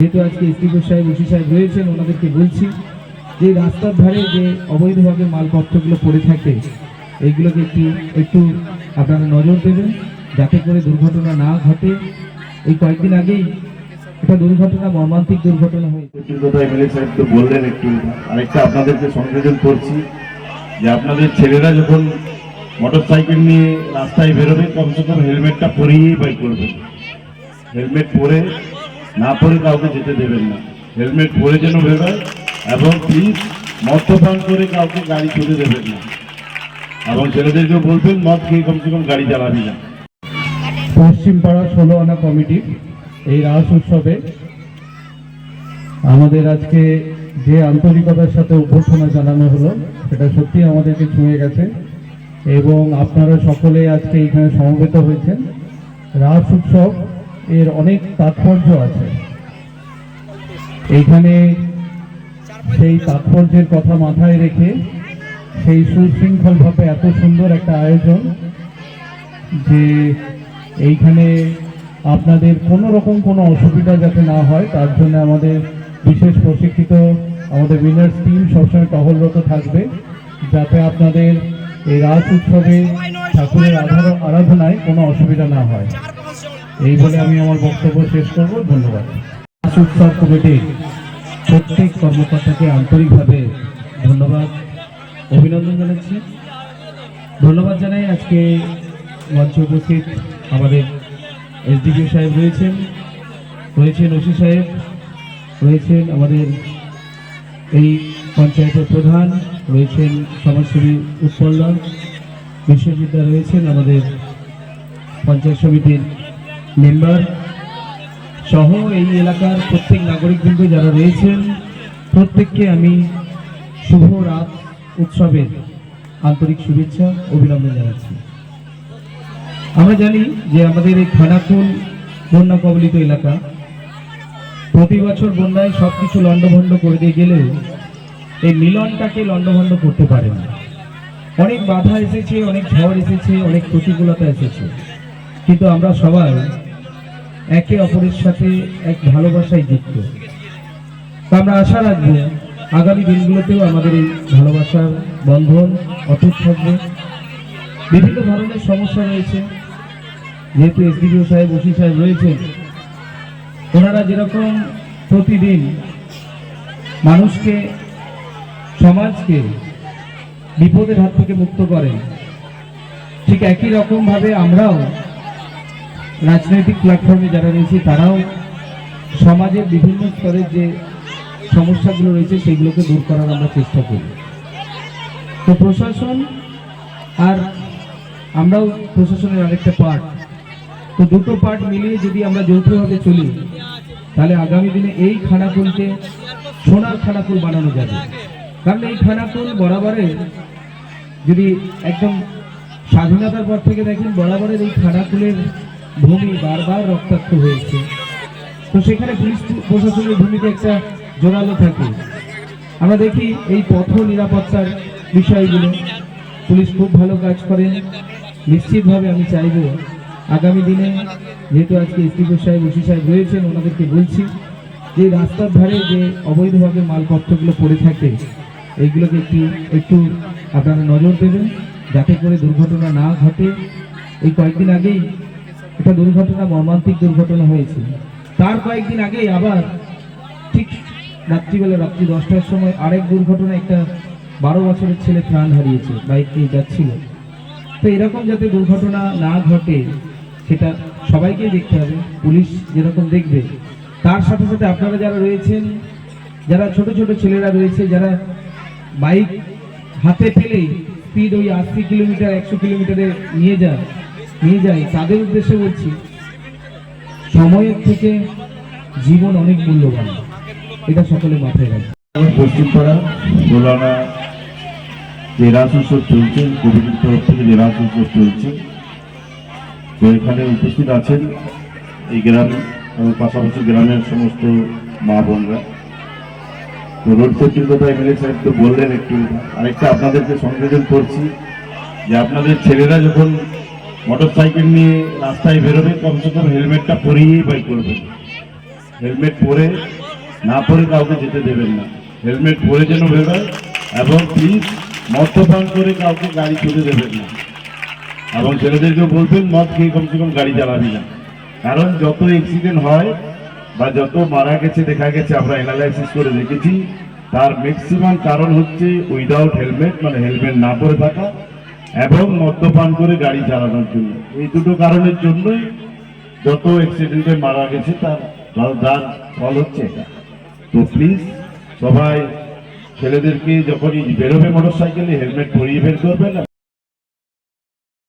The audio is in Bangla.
যেহেতু আজকে ইস্তিকুর সাহেব, ওসি সাহেব রয়েছেন, ওনাদেরকে বলছি যে রাস্তার ধারে যে অবৈধভাবে মালপত্রগুলো পড়ে থাকে, এইগুলোকে একটু একটু আপনারা নজর দেবেন যাতে করে দুর্ঘটনা না ঘটে। এই কয়েকদিন আগেই একটা দুর্ঘটনা, মর্মান্তিক দুর্ঘটনা হয়েছে এমএলএ সাহেব বললেন একটু, আরেকটা আপনাদেরকে সংযোজন করছি যে আপনাদের ছেলেরা যখন মোটর সাইকেল নিয়ে রাস্তায় বেরোবে কমসে কম হেলমেটটা পরিয়েই বাইক করবে। হেলমেট পরে না পরে কাউকে যেতে দেবেন না। হেলমেট পরে যেন বেরোয় এবং প্লিজ মদ্যপান করে কাউকে গাড়ি ছুটে দেবেন না। এবং ছেলেদেরকে বলবেন, মদ খেয়ে কমসে কম গাড়ি চালাবি না। পশ্চিমপাড়া ষোলো আনা কমিটি এই রাস উৎসবে আমাদের আজকে যে আন্তরিকতার সাথে অভ্যর্থনা জানানো হলো, সেটা সত্যি আমাদেরকে ছুঁয়ে গেছে এবং আপনারা সকলে আজকে এখানে সমবেত হয়েছেন। রাস উৎসব এর অনেক তাৎপর্য আছে। এইখানে সেই তাৎপর্যের কথা মাথায় রেখে সেই সুশৃঙ্খলভাবে এত সুন্দর একটা আয়োজন যে এইখানে আপনাদের কোনো রকম কোনো অসুবিধা যাতে না হয়, তার জন্য আমাদের বিশেষ প্রশিক্ষিত আমাদের উইনার্স টিম সবসময় টহলরত থাকবে, যাতে আপনাদের এই রাস উৎসবে ঠাকুরের আরাধনায় কোনো অসুবিধা না হয়। এই বলে আমি আমার বক্তব্য শেষ করব। ধন্যবাদ। রাস উৎসব কমিটির প্রত্যেক কর্মকর্তাকে আন্তরিকভাবে ধন্যবাদ, অভিনন্দন জানাচ্ছি। ধন্যবাদ জানাই আজকে মঞ্চে উপস্থিত আমাদের এসডিপিও সাহেব রয়েছেন রয়েছেন ওসি সাহেব, রয়েছেন আমাদের এই পঞ্চায়েতের প্রধান, রয়েছেন সমাজসেবী উৎপল্লা বিশ্ববিদ্যা রয়েছেন আমাদের পঞ্চায়েত সমিতির মেম্বার সহ এই এলাকার প্রত্যেক নাগরিকবৃন্দ যারা রয়েছেন, প্রত্যেককে আমি শুভ রাত উৎসবের আন্তরিক শুভেচ্ছা, অভিনন্দন জানাচ্ছি। আমরা জানি যে আমাদের এই খানাকুল বন্যা কবলিত এলাকা, প্রতি বছর বন্যায় সব কিছু লণ্ডভণ্ড করে দিয়ে গেলেও এই মিলনটাকে লণ্ডভণ্ড করতে পারে না। অনেক বাধা এসেছে, অনেক ঝড় এসেছে, অনেক প্রতিকূলতা এসেছে। কিন্তু আমরা সবাই একে অপরের সাথে এক ভালোবাসায় যুক্ত। আমরা আশা রাখব, আগামী দিনগুলোতেও আমাদের এই ভালোবাসার বন্ধন অটুট থাকবে। বিভিন্ন ধরনের সমস্যা রয়েছে। যেহেতু এসডিপিও সাহেব, ওসি সাহেব রয়েছেন, ওনারা যেরকম প্রতিদিন মানুষকে, সমাজকে বিপদের হাত থেকে মুক্ত করেন, ঠিক একই রকমভাবে আমরাও রাজনৈতিক প্ল্যাটফর্মে যারা রয়েছে, তারাও সমাজের বিভিন্ন স্তরের যে সমস্যাগুলো রয়েছে, সেগুলোকে দূর করার আমরা চেষ্টা করি। তো প্রশাসন আর আমরাও প্রশাসনের আরেকটা পার্ট তো দুটো পার্ট মিলিয়ে যদি আমরা যৌথভাবে চলি, তাহলে আগামী দিনে এই খানাকুলকে সোনার খানাকুল বানানো যাবে। কারণ এই খানাকুল বরাবরে যদি একদম স্বাধীনতার পর থেকে দেখেন, বরাবরের এই খানাকুলের ভূমি বারবার রক্তাক্ত হয়েছে। তো সেখানে পুলিশ প্রশাসনের ভূমিকা একটা জোরালো থাকে। আমরা দেখি এই পথ নিরাপত্তার বিষয়গুলো। পুলিশ খুব ভালো কাজ করেন নিশ্চিতভাবে আমি চাইব আগামী দিনে, যেহেতু আজকে ইস্তিকুর সাহেব, ওসি সাহেব রয়েছেন, ওনাদেরকে বলছি যে রাস্তার ধারে যে অবৈধভাবে মালপত্রগুলো পড়ে থাকে, এইগুলোকে একটু একটু আপনারা নজর দেবেন, যাতে করে দুর্ঘটনা না ঘটে। এই কয়েকদিন আগেই একটা দুর্ঘটনা, মর্মান্তিক দুর্ঘটনা হয়েছে। তার কয়েকদিন আগেই আবার ঠিক রাত্রিবেলা, রাত্রি দশটার সময় আরেক দুর্ঘটনা একটা বারো বছরের ছেলে প্রাণ হারিয়েছে, বাইক নিয়ে যাচ্ছিল। তো এরকম যাতে দুর্ঘটনা না ঘটে, সেটা সবাইকে দেখতে হবে। পুলিশ যেরকম দেখবে। তার সাথে সাথে আপনারা যারা রয়েছেন, যারা ছোট ছোট ছেলেরা রয়েছে, যারা বাইক হাতে পেলেই স্পিড ওই আশি কিলোমিটার, একশো কিলোমিটারে নিয়ে যায় নিয়ে যাই, তাদের উদ্দেশ্যে বলছি, সময়ের থেকে জীবন অনেক মূল্যবান। এটা সকলে মাথায় রাখবে। পশ্চিমপাড়া দোলানা যে রাস উৎসব চলছে, কমিটির তরফ থেকে যে রাস চলছে। তো এখানে উপস্থিত আছেন এই গ্রাম, এবং পাশাপাশি গ্রামের সমস্ত মা বোনরা। তো রোড সেফটির কথা এমএলএ সাহেব তো বললেন একটু, আরেকটা আপনাদেরকে সংযোজন করছি যে আপনাদের ছেলেরা যখন মোটর সাইকেল নিয়ে রাস্তায় বেরোবে কমসে কম হেলমেটটা পরিয়েই বাইক করবে। হেলমেট পরে না পরে কাউকে যেতে দেবেন না। হেলমেট পরে যেন বেরোয় এবং প্লিজ মদ্যপান করে কাউকে গাড়ি ছুটে দেবেন না। এবং ছেলেদেরকে বলবেন, মদ খেয়ে কমসে কম গাড়ি চালাবি না। কারণ যত অ্যাক্সিডেন্ট হয় বা যত মারা গেছে, দেখা গেছে, আমরা অ্যানালাইসিস করে দেখেছি, তার ম্যাক্সিমাম কারণ হচ্ছে উইদাউট হেলমেট মানে হেলমেট না পরে থাকা। এবং মদ্যপান করে গাড়ি চালানোর জন্য। এই দুটো কারণের জন্যই যত অ্যাক্সিডেন্টে মারা গেছে, তার তার ফল হচ্ছে এটা। তো প্লিজ সবাই ছেলেদেরকে যখনই বেরোবে মোটর সাইকেলে হেলমেট পরিয়ে বের করবেন।